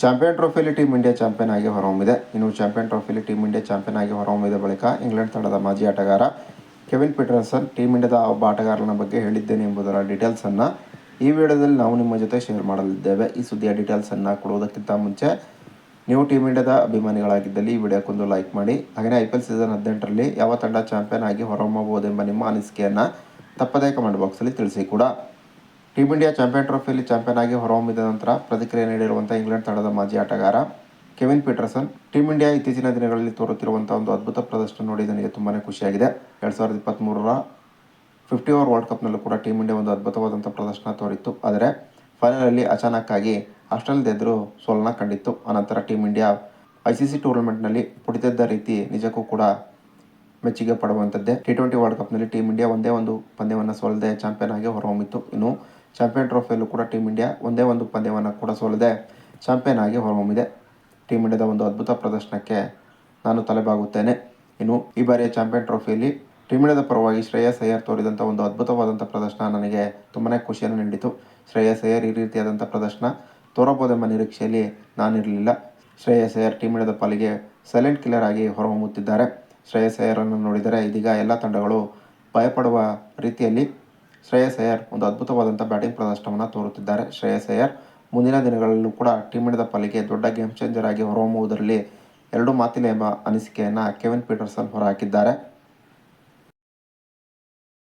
Champion ಟ್ರೋಫಿಯಲ್ಲಿ team India champion ಆಗಿ ಹೊರಹೊಮ್ಮಿದೆ. ಇನ್ನು ಚಾಂಪಿಯನ್ ಟ್ರೋಫಿಯಲ್ಲಿ ಟೀಮ್ ಇಂಡಿಯಾ ಚಾಂಪಿಯನ್ ಆಗಿ ಹೊರಹೊಮ್ಮಿದ ಬಳಿಕ ಇಂಗ್ಲೆಂಡ್ ತಂಡದ ಮಾಜಿ ಆಟಗಾರ ಕೆವಿನ್ ಪೀಟರ್ಸನ್ ಟೀಮ್ ಇಂಡಿಯಾದ ಒಬ್ಬ ಆಟಗಾರನ ಬಗ್ಗೆ ಹೇಳಿದ್ದೇನೆ ಎಂಬುದರ ಡೀಟೇಲ್ಸನ್ನು ಈ ವಿಡಿಯೋದಲ್ಲಿ ನಾವು ನಿಮ್ಮ ಜೊತೆ ಶೇರ್ ಮಾಡಲಿದ್ದೇವೆ. ಈ ಸುದ್ದಿಯ ಡೀಟೇಲ್ಸನ್ನು ಕೊಡುವುದಕ್ಕಿಂತ ಮುಂಚೆ ನೀವು ಟೀಮ್ ಇಂಡಿಯಾದ ಅಭಿಮಾನಿಗಳಾಗಿದ್ದಲ್ಲಿ ಈ ವಿಡಿಯೋಕ್ಕೊಂದು ಲೈಕ್ ಮಾಡಿ. ಹಾಗೆಯೇ ಐ ಪಿ ಎಲ್ ಸೀಸನ್ ಹದಿನೆಂಟರಲ್ಲಿ ಯಾವ ತಂಡ ಚಾಂಪಿಯನ್ ಆಗಿ ಹೊರಹೊಮ್ಮಬಹುದೆಂಬ ನಿಮ್ಮ ಅನಿಸಿಕೆಯನ್ನು ತಪ್ಪದೇ ಕಮೆಂಟ್ ಬಾಕ್ಸಲ್ಲಿ ತಿಳಿಸಿ ಕೂಡ. ಟೀಮ್ ಇಂಡಿಯಾ ಚಾಂಪಿಯನ್ ಟ್ರೋಫಿಯಲ್ಲಿ ಚಾಂಪಿಯನ್ ಆಗಿ ಹೊರಹೊಮ್ಮಿದ ನಂತರ ಪ್ರತಿಕ್ರಿಯೆ ನೀಡಿರುವಂಥ ಇಂಗ್ಲೆಂಡ್ ತಂಡದ ಮಾಜಿ ಆಟಗಾರ ಕೆವಿನ್ ಪೀಟರ್ಸನ್. ಟೀಮ್ ಇಂಡಿಯಾ ಇತ್ತೀಚಿನ ದಿನಗಳಲ್ಲಿ ತೋರುತ್ತಿರುವಂಥ ಒಂದು ಅದ್ಭುತ ಪ್ರದರ್ಶನ ನೋಡಿ ನನಗೆ ತುಂಬಾ ಖುಷಿಯಾಗಿದೆ. ಎರಡು ಸಾವಿರದ ಇಪ್ಪತ್ತ್ಮೂರರ ಫಿಫ್ಟಿ ಓವರ್ ವರ್ಲ್ಡ್ ಕಪ್ನಲ್ಲೂ ಕೂಡ ಟೀಮ್ ಇಂಡಿಯಾ ಒಂದು ಅದ್ಭುತವಾದಂಥ ಪ್ರದರ್ಶನ ತೋರಿತ್ತು. ಆದರೆ ಫೈನಲಲ್ಲಿ ಅಚಾನಕ್ಕಾಗಿ ಆಸ್ಟ್ರೇಲಿಯಾದ ಎದುರು ಸೋಲನ್ನ ಕಂಡಿತ್ತು. ಆನಂತರ team India I C C ಟೂರ್ನಮೆಂಟ್ನಲ್ಲಿ ಪುಟಿತಿದ್ದ ರೀತಿ ನಿಜಕ್ಕೂ ಕೂಡ ಮೆಚ್ಚುಗೆ ಪಡುವಂಥದ್ದೇ. ಟಿ ಟ್ವೆಂಟಿ ವರ್ಲ್ಡ್ ಕಪ್ನಲ್ಲಿ ಟೀಮ್ ಇಂಡಿಯಾ ಒಂದೇ ಒಂದು ಪಂದ್ಯವನ್ನು ಸೋಲದೆ ಚಾಂಪಿಯನ್ ಆಗಿ ಹೊರಹೊಮ್ಮಿತ್ತು ಇನ್ನು ಚಾಂಪಿಯನ್ ಟ್ರೋಫಿಯಲ್ಲೂ ಕೂಡ ಟೀಮ್ ಇಂಡಿಯಾ ಒಂದೇ ಒಂದು ಪಂದ್ಯವನ್ನು ಕೂಡ ಸೋಲದೆ ಚಾಂಪಿಯನ್ ಆಗಿ ಹೊರಹೊಮ್ಮಿದೆ. ಟೀಮ್ ಇಂಡಿಯಾದ ಒಂದು ಅದ್ಭುತ ಪ್ರದರ್ಶನಕ್ಕೆ ನಾನು ತಲೆಬಾಗುತ್ತೇನೆ. ಇನ್ನು ಈ ಬಾರಿಯ ಚಾಂಪಿಯನ್ ಟ್ರೋಫಿಯಲ್ಲಿ ಟೀಮ್ ಇಂಡಿಯಾದ ಪರವಾಗಿ ಶ್ರೇಯಸ್ ಅಯ್ಯರ್ ತೋರಿದಂಥ ಒಂದು ಅದ್ಭುತವಾದಂಥ ಪ್ರದರ್ಶನ ನನಗೆ ತುಂಬಾ ಖುಷಿಯನ್ನು ನೀಡಿತು. ಶ್ರೇಯಸ್ ಅಯ್ಯರ್ ಈ ರೀತಿಯಾದಂಥ ಪ್ರದರ್ಶನ ತೋರಬಹುದೆಂಬ ನಿರೀಕ್ಷೆಯಲ್ಲಿ ನಾನಿರಲಿಲ್ಲ. ಶ್ರೇಯಸ್ ಅಯ್ಯರ್ ಟೀಮ್ ಇಂಡಿಯಾದ ಪಾಲಿಗೆ ಸೈಲೆಂಟ್ ಕಿಲ್ಲರ್ ಆಗಿ ಹೊರಹೊಮ್ಮುತ್ತಿದ್ದಾರೆ. ಶ್ರೇಯಸ್ ಅಯ್ಯರನ್ನು ನೋಡಿದರೆ ಇದೀಗ ಎಲ್ಲ ತಂಡಗಳು ಭಯಪಡುವ ರೀತಿಯಲ್ಲಿ ಶ್ರೇಯಸ್ ಅಯ್ಯರ್ ಒಂದು ಅದ್ಭುತವಾದಂಥ ಬ್ಯಾಟಿಂಗ್ ಪ್ರದರ್ಶನವನ್ನು ತೋರುತ್ತಿದ್ದಾರೆ. ಶ್ರೇಯಸ್ ಅಯ್ಯರ್ ಮುಂದಿನ ದಿನಗಳಲ್ಲೂ ಕೂಡ ಟೀಮ್ ಇಂಡಿಯಾದ ಪಾಲಿಗೆ ದೊಡ್ಡ ಗೇಮ್ ಚೇಂಜರ್ ಆಗಿ ಹೊರಹೊಮ್ಮುವುದರಲ್ಲಿ ಎರಡು ಮಾತಿಲ್ಲ ಎಂಬ ಅನಿಸಿಕೆಯನ್ನು ಕೆವಿನ್ ಪೀಟರ್ಸನ್ ಹೊರಹಾಕಿದ್ದಾರೆ.